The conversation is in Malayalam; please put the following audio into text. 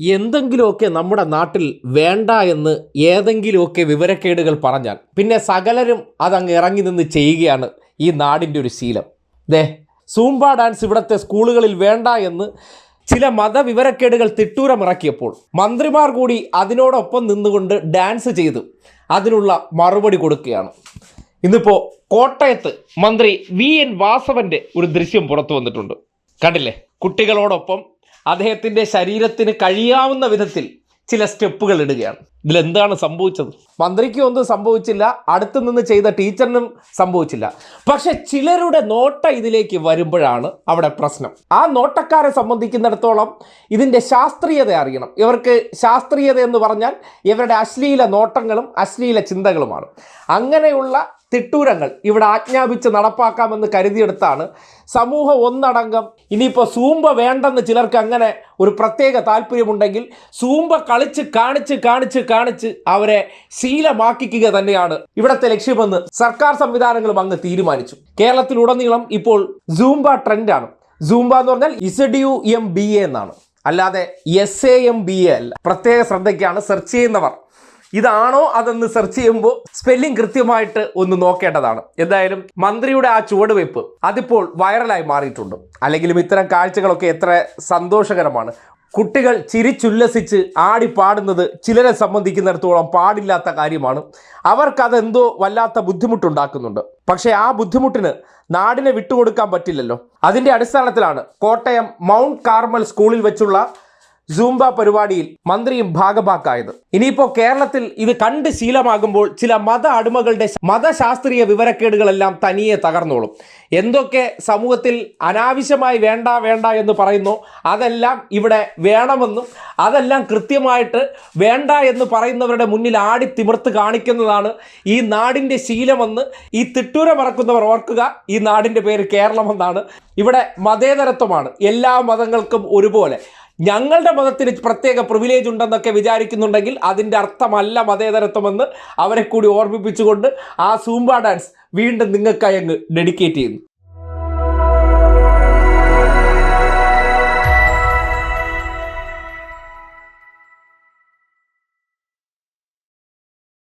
എന്തെങ്കിലുമൊക്കെ നമ്മുടെ നാട്ടിൽ വേണ്ട എന്ന് ഏതെങ്കിലുമൊക്കെ വിവരക്കേടുകൾ പറഞ്ഞാൽ പിന്നെ സകലരും അതങ്ങ് ഇറങ്ങി നിന്ന് ചെയ്യുകയാണ് ഈ നാടിന്റെ ഒരു ശീലം. ദേ സൂംബ ഡാൻസ് ഇവിടുത്തെ സ്കൂളുകളിൽ വേണ്ട എന്ന് ചില മതവിവരക്കേടുകൾ തിട്ടൂരമിറക്കിയപ്പോൾ മന്ത്രിമാർ കൂടി അതിനോടൊപ്പം നിന്നുകൊണ്ട് ഡാൻസ് ചെയ്തു അതിനുള്ള മറുപടി കൊടുക്കുകയാണ്. ഇന്നിപ്പോൾ കോട്ടയത്ത് മന്ത്രി വി എൻ വാസവന്റെ ഒരു ദൃശ്യം പുറത്തു വന്നിട്ടുണ്ട്. കണ്ടില്ലേ? കുട്ടികളോടൊപ്പം അദ്ദേഹത്തിന്റെ ശരീരത്തിന് കഴിയാവുന്ന വിധത്തിൽ ചില സ്റ്റെപ്പുകൾ ഇടുകയാണ്. ഇതിൽ എന്താണ് സംഭവിച്ചത്? മന്ത്രിക്കും ഒന്നും സംഭവിച്ചില്ല. അടുത്ത് നിന്ന് ചെയ്ത ടീച്ചറിനും സംഭവിച്ചില്ല. പക്ഷെ ചിലരുടെ നോട്ട ഇതിലേക്ക് വരുമ്പോഴാണ് അവിടെ പ്രശ്നം. ആ നോട്ടക്കാരെ സംബന്ധിക്കുന്നിടത്തോളം ഇതിന്റെ ശാസ്ത്രീയത അറിയണം. ഇവർക്ക് ശാസ്ത്രീയത എന്ന് പറഞ്ഞാൽ ഇവരുടെ അശ്ലീല നോട്ടങ്ങളും അശ്ലീല ചിന്തകളുമാണ്. അങ്ങനെയുള്ള തിട്ടൂരങ്ങൾ ഇവിടെ ആജ്ഞാപിച്ച് നടപ്പാക്കാമെന്ന് കരുതിയെടുത്താണ് സമൂഹം ഒന്നടങ്കം ഇനിയിപ്പോൾ സൂമ്പ വേണ്ടെന്ന് ചിലർക്ക് അങ്ങനെ ഒരു പ്രത്യേക താല്പര്യമുണ്ടെങ്കിൽ സൂമ്പ കളിച്ച് കാണിച്ച് കാണിച്ച് കാണിച്ച് അവരെ ശീലമാക്കിക്കുക തന്നെയാണ് ഇവിടത്തെ ലക്ഷ്യമെന്ന് സർക്കാർ സംവിധാനങ്ങളും അങ്ങ് തീരുമാനിച്ചു. കേരളത്തിലുടനീളം ഇപ്പോൾ സൂംബ ട്രെൻഡാണ്. സൂംബ എന്ന് പറഞ്ഞാൽ Z U M B A എന്നാണ്. അല്ലാതെ S A M B A അല്ല. പ്രത്യേക ശ്രദ്ധയ്ക്കാണ് സെർച്ച് ചെയ്യുന്നവർ. ഇതാണോ അതെന്ന് സെർച്ച് ചെയ്യുമ്പോൾ സ്പെല്ലിംഗ് കൃത്യമായിട്ട് ഒന്ന് നോക്കേണ്ടതാണ്. എന്തായാലും മന്ത്രിയുടെ ആ ചുവടുവയ്പ് അതിപ്പോൾ വൈറലായി മാറിയിട്ടുണ്ട്. അല്ലെങ്കിലും ഇത്തരം കാഴ്ചകളൊക്കെ എത്ര സന്തോഷകരമാണ്. കുട്ടികൾ ചിരിച്ചുല്ലസിച്ച് ആടി പാടുന്നത് ചിലരെ സംബന്ധിക്കുന്നിടത്തോളം പാടില്ലാത്ത കാര്യമാണ്. അവർക്കതെന്തോ വല്ലാത്ത ബുദ്ധിമുട്ടുണ്ടാക്കുന്നുണ്ട്. പക്ഷേ ആ ബുദ്ധിമുട്ടിന് നാടിനെ വിട്ടുകൊടുക്കാൻ പറ്റില്ലല്ലോ. അതിന്റെ അടിസ്ഥാനത്തിലാണ് കോട്ടയം മൗണ്ട് കാർമൽ സ്കൂളിൽ വെച്ചുള്ള സൂംബ പരിപാടിയിൽ മന്ത്രിയും ഭാഗഭാക്കായത്. ഇനിയിപ്പോ കേരളത്തിൽ ഇത് കണ്ട് ശീലമാകുമ്പോൾ ചില മത അടിമകളുടെ മതശാസ്ത്രീയ വിവരക്കേടുകളെല്ലാം തനിയെ തകർന്നോളും. എന്തൊക്കെ സമൂഹത്തിൽ അനാവശ്യമായി വേണ്ട വേണ്ട എന്ന് പറയുന്നു അതെല്ലാം ഇവിടെ വേണമെന്നും അതെല്ലാം കൃത്യമായിട്ട് വേണ്ട എന്ന് പറയുന്നവരുടെ മുന്നിൽ ആടി തിമിർത്ത് കാണിക്കുന്നതാണ് ഈ നാടിന്റെ ശീലമെന്ന് ഈ തിട്ടൂര മറക്കുന്നവർ ഓർക്കുക. ഈ നാടിന്റെ പേര് കേരളമെന്നാണ്. ഇവിടെ മതേതരത്വമാണ്. എല്ലാ മതങ്ങൾക്കും ഒരുപോലെ. ഞങ്ങളുടെ മതത്തിന് പ്രത്യേക പ്രിവിലേജ് ഉണ്ടെന്നൊക്കെ വിചാരിക്കുന്നുണ്ടെങ്കിൽ അതിന്റെ അർത്ഥമല്ല മതേതരത്വമെന്ന് അവരെ കൂടി ഓർമ്മിപ്പിച്ചുകൊണ്ട് ആ സൂംബ ഡാൻസ് വീണ്ടും നിങ്ങൾക്കായി അങ്ങ് ഡെഡിക്കേറ്റ് ചെയ്യുന്നു.